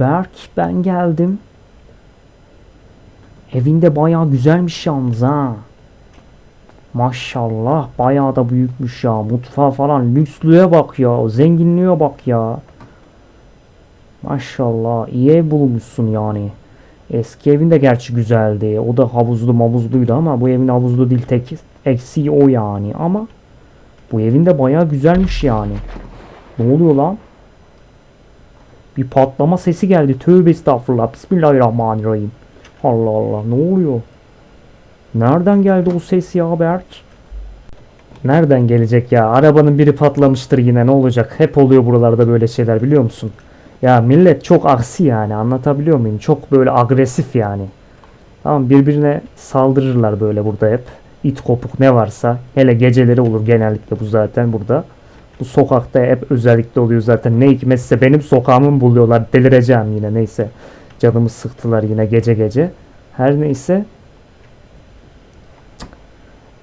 Berk ben geldim. Evinde bayağı güzelmiş yalnız ha. Maşallah bayağı da büyükmüş ya. Mutfağı falan lükslüğe bak ya. Zenginliğe bak ya. Maşallah iyi ev bulmuşsun yani. Eski evin de gerçi güzeldi. O da havuzlu mavuzluydu ama bu evin havuzlu değil tek eksiği o yani. Ama bu evin de bayağı güzelmiş yani. Ne oluyor lan? Bir patlama sesi geldi. Tövbe estağfurullah. Bismillahirrahmanirrahim. Allah Allah ne oluyor? Nereden geldi o ses ya Berk? Nereden gelecek ya? Arabanın biri patlamıştır yine ne olacak? Hep oluyor buralarda böyle şeyler biliyor musun? Ya millet çok aksi yani anlatabiliyor muyum? Çok böyle agresif yani. Tamam birbirine saldırırlar böyle burada hep. İt kopuk ne varsa. Hele geceleri olur genellikle bu zaten burada. Bu sokakta hep özellikle oluyor zaten. Ne hikmetse benim sokağımı buluyorlar. Delireceğim yine neyse. Canımı sıktılar yine gece gece. Her neyse.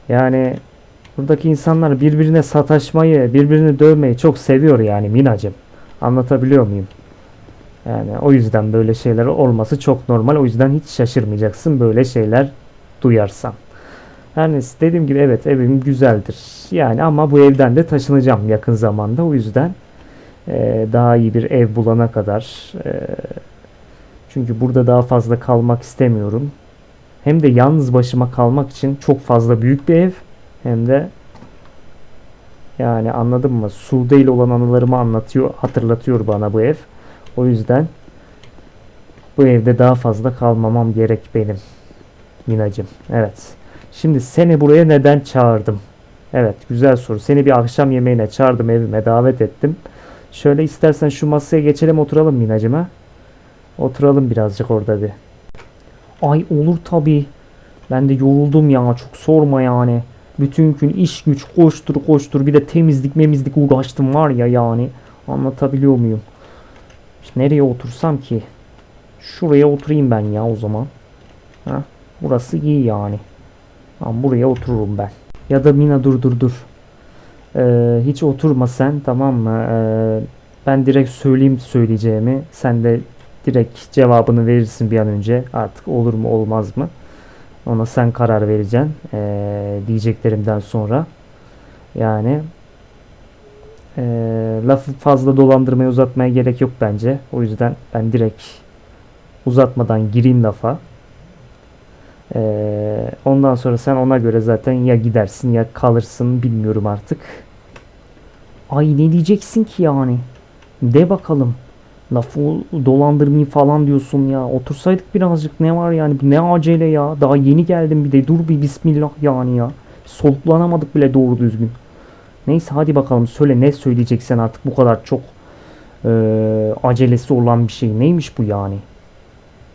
Yani buradaki insanlar birbirine sataşmayı, birbirini dövmeyi çok seviyor yani Minacım. Anlatabiliyor muyum? Yani o yüzden böyle şeyler olması çok normal. O yüzden hiç şaşırmayacaksın böyle şeyler duyarsan. Her neyse dediğim gibi evet evim güzeldir. Yani ama bu evden de taşınacağım yakın zamanda. O yüzden eee, daha iyi bir ev bulana kadar eee, çünkü burada daha fazla kalmak istemiyorum. Hem de yalnız başıma kalmak için çok fazla büyük bir ev. Hem de yani anladın mı? Sude ile olan anılarımı anlatıyor, hatırlatıyor bana bu ev. O yüzden bu evde daha fazla kalmamam gerek benim. Minacım. Evet. Şimdi seni buraya neden çağırdım? Evet, güzel soru. Seni bir akşam yemeğine çağırdım, evime davet ettim. Şöyle istersen şu masaya geçelim oturalım Minacım ha. Oturalım birazcık orada bir. Ay olur tabii. Ben de yoruldum ya çok sorma yani. Bütün gün iş güç koştur koştur bir de temizlik memizlik uğraştım var ya yani. Anlatabiliyor muyum? İşte nereye otursam ki? Şuraya oturayım ben ya o zaman. Ha? Burası iyi yani. Tamam buraya otururum ben. Ya da Mina dur dur dur. Ee, hiç oturma sen tamam mı? Ee, ben direkt söyleyeyim söyleyeceğimi. Sen de direkt cevabını verirsin bir an önce. Artık olur mu olmaz mı? Ona sen karar vereceksin. Ee, diyeceklerimden sonra. Yani ee, lafı fazla dolandırmaya uzatmaya gerek yok bence. O yüzden ben direkt uzatmadan gireyim lafa. Ee, ondan sonra sen ona göre zaten ya gidersin ya kalırsın bilmiyorum artık. Ay ne diyeceksin ki yani? De bakalım. Lafı dolandırmayı falan diyorsun ya. Otursaydık birazcık ne var yani ne acele ya. Daha yeni geldim bir de dur bir bismillah yani ya. Soluklanamadık bile doğru düzgün. Neyse hadi bakalım söyle ne söyleyeceksen artık bu kadar çok eee, acelesi olan bir şey. Neymiş bu yani?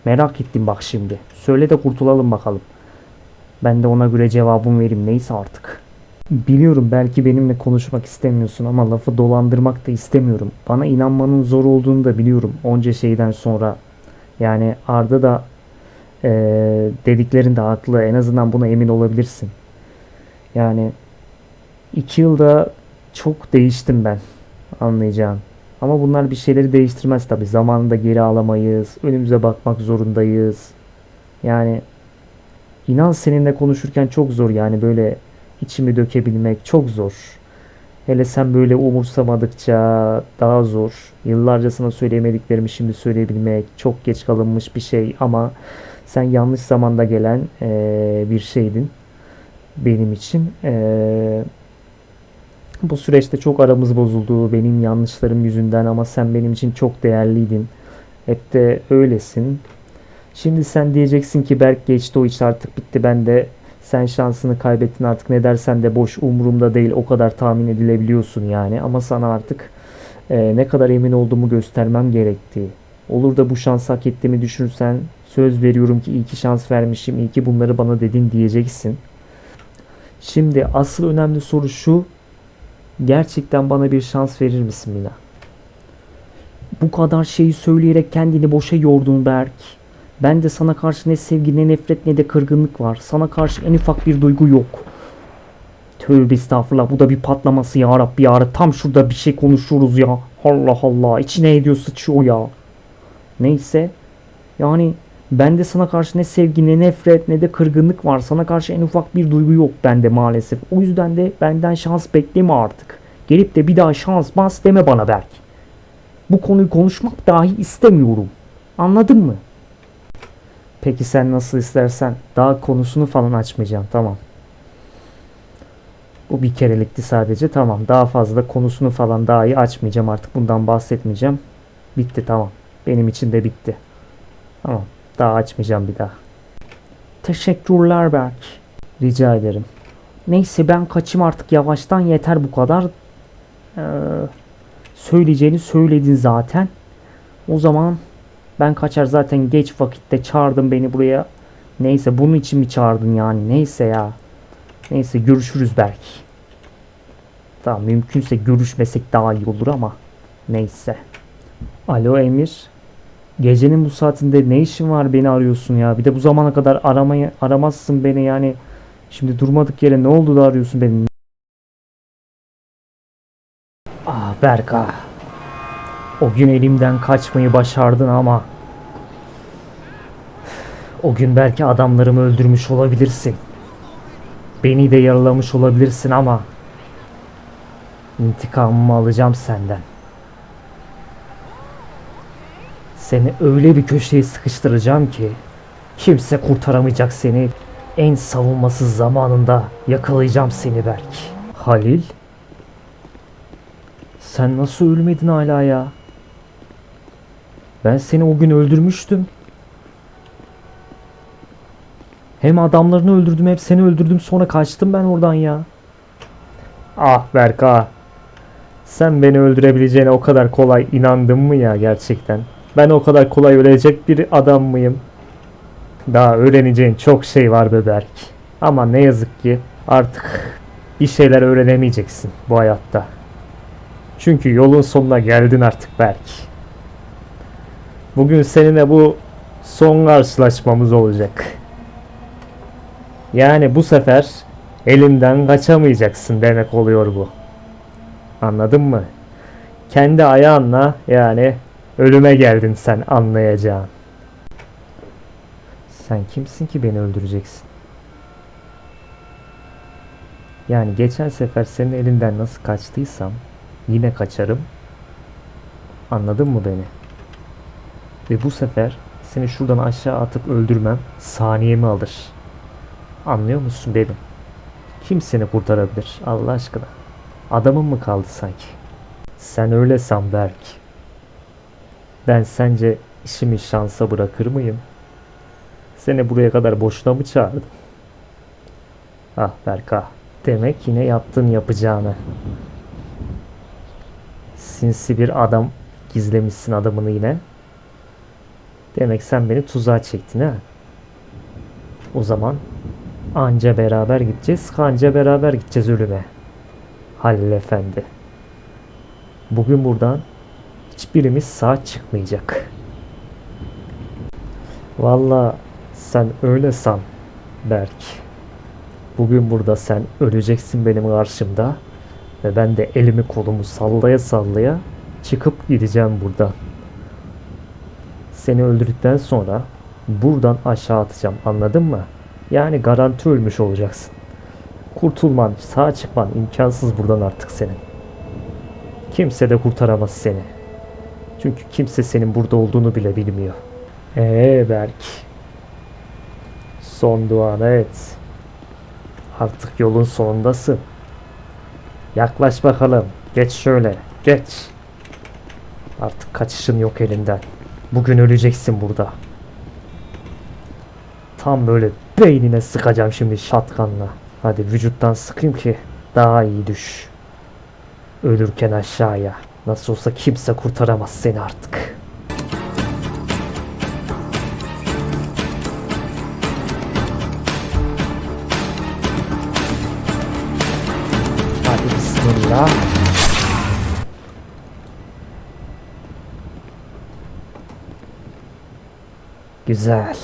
Merak ettim bak şimdi. Söyle de kurtulalım bakalım. Ben de ona göre cevabımı vereyim neyse artık. Biliyorum belki benimle konuşmak istemiyorsun ama lafı dolandırmak da istemiyorum. Bana inanmanın zor olduğunu da biliyorum onca şeyden sonra. Yani Arda da eee dediklerin de haklı. En azından buna emin olabilirsin. Yani iki yılda çok değiştim ben. Anlayacağın. Ama bunlar bir şeyleri değiştirmez tabii. Zamanında geri alamayız. Önümüze bakmak zorundayız. Yani inan seninle konuşurken çok zor yani böyle içimi dökebilmek çok zor. Hele sen böyle umursamadıkça daha zor. Yıllarca sana söyleyemediklerimi şimdi söyleyebilmek çok geç kalınmış bir şey ama sen yanlış zamanda gelen eee, bir şeydin benim için. Eee, Bu süreçte çok aramız bozuldu benim yanlışlarım yüzünden ama sen benim için çok değerliydin. Hep de öylesin. Şimdi sen diyeceksin ki Berk geçti o iş artık bitti ben de sen şansını kaybettin artık ne dersen de boş umurumda değil o kadar tahmin edilebiliyorsun yani ama sana artık e, ne kadar emin olduğumu göstermem gerektiği. Olur da bu şansı hak ettiğimi düşünürsen söz veriyorum ki iyi ki şans vermişim iyi ki bunları bana dedin diyeceksin. Şimdi asıl önemli soru şu gerçekten bana bir şans verir misin Mina? Bu kadar şeyi söyleyerek kendini boşa yordun Berk. Ben de sana karşı ne sevgi ne nefret ne de kırgınlık var. Sana karşı en ufak bir duygu yok. Tövbe estağfurullah bu da bir patlaması ya Rabbi ya. Tam şurada bir şey konuşuyoruz ya. Allah Allah içine ediyor sıçıyor ya. Neyse yani bende sana karşı ne sevgi ne nefret ne de kırgınlık var. Sana karşı en ufak bir duygu yok bende maalesef. O yüzden de benden şans bekleme artık. Gelip de bir daha şans bas deme bana Berk. Bu konuyu konuşmak dahi istemiyorum. Anladın mı? Peki sen nasıl istersen daha konusunu falan açmayacağım tamam. Bu bir kerelikti sadece tamam. Daha fazla konusunu falan daha iyi açmayacağım artık bundan bahsetmeyeceğim. Bitti tamam. Benim için de bitti. Tamam. Daha açmayacağım bir daha. Teşekkürler Berk. Rica ederim. Neyse ben kaçayım artık yavaştan yeter bu kadar. Ee, söyleyeceğini söyledin zaten. O zaman ben kaçar zaten geç vakitte çağırdın beni buraya. Neyse bunun için mi çağırdın yani neyse ya. Neyse görüşürüz belki. Tamam mümkünse görüşmesek daha iyi olur ama neyse. Alo Emir. Gecenin bu saatinde ne işin var beni arıyorsun ya. Bir de bu zamana kadar aramayı aramazsın beni yani. Şimdi durmadık yere ne oldu da arıyorsun beni? Ah Berk ah. O gün elimden kaçmayı başardın ama o gün belki adamlarımı öldürmüş olabilirsin. Beni de yaralamış olabilirsin ama intikamımı alacağım senden. Seni öyle bir köşeye sıkıştıracağım ki kimse kurtaramayacak seni. En savunmasız zamanında yakalayacağım seni Berk. Halil? Sen nasıl ölmedin hala ya? Ben seni o gün öldürmüştüm. Hem adamlarını öldürdüm hep seni öldürdüm sonra kaçtım ben oradan ya. Ah Berk ah. Sen beni öldürebileceğine o kadar kolay inandın mı ya gerçekten? Ben o kadar kolay ölecek bir adam mıyım? Daha öğreneceğin çok şey var be Berk. Ama ne yazık ki artık bir şeyler öğrenemeyeceksin bu hayatta. Çünkü yolun sonuna geldin artık Berk. Bugün seninle bu son karşılaşmamız olacak. Yani bu sefer elimden kaçamayacaksın demek oluyor bu. Anladın mı? Kendi ayağınla yani ölüme geldin sen anlayacağın. Sen kimsin ki beni öldüreceksin? Yani geçen sefer senin elinden nasıl kaçtıysam yine kaçarım. Anladın mı beni? Ve bu sefer seni şuradan aşağı atıp öldürmem saniyemi alır. Anlıyor musun benim? Kim seni kurtarabilir Allah aşkına? Adamın mı kaldı sanki? Sen öyle san Berk. Ben sence işimi şansa bırakır mıyım? Seni buraya kadar boşuna mı çağırdım? Ah Berk ah. Demek yine yaptın yapacağını. Sinsi bir adam gizlemişsin adamını yine. Demek sen beni tuzağa çektin ha? O zaman anca beraber gideceğiz, kanca beraber gideceğiz ölüme. Halil Efendi. Bugün buradan hiçbirimiz sağ çıkmayacak. Valla sen öyle san Berk. Bugün burada sen öleceksin benim karşımda ve ben de elimi kolumu sallaya sallaya çıkıp gideceğim buradan. Seni öldürdükten sonra buradan aşağı atacağım anladın mı? Yani garanti ölmüş olacaksın. Kurtulman, sağ çıkman imkansız buradan artık senin. Kimse de kurtaramaz seni. Çünkü kimse senin burada olduğunu bile bilmiyor. Eee Berk. Son duanı et. Artık yolun sonundasın. Yaklaş bakalım. Geç şöyle. Geç. Artık kaçışın yok elinden. Bugün öleceksin burada. Tam böyle beynine sıkacağım şimdi şatkanla. Hadi vücuttan sıkayım ki daha iyi düş. Ölürken aşağıya. Nasıl olsa kimse kurtaramaz seni artık. Hadi bismillah. Güzel.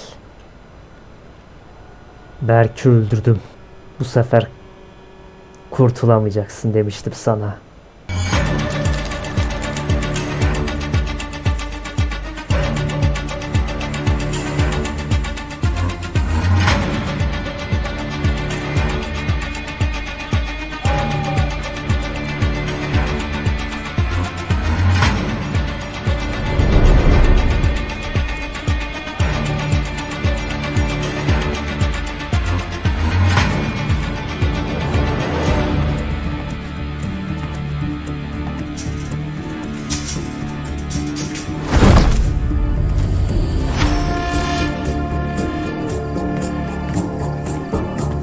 Berk'i öldürdüm. Bu sefer kurtulamayacaksın demiştim sana.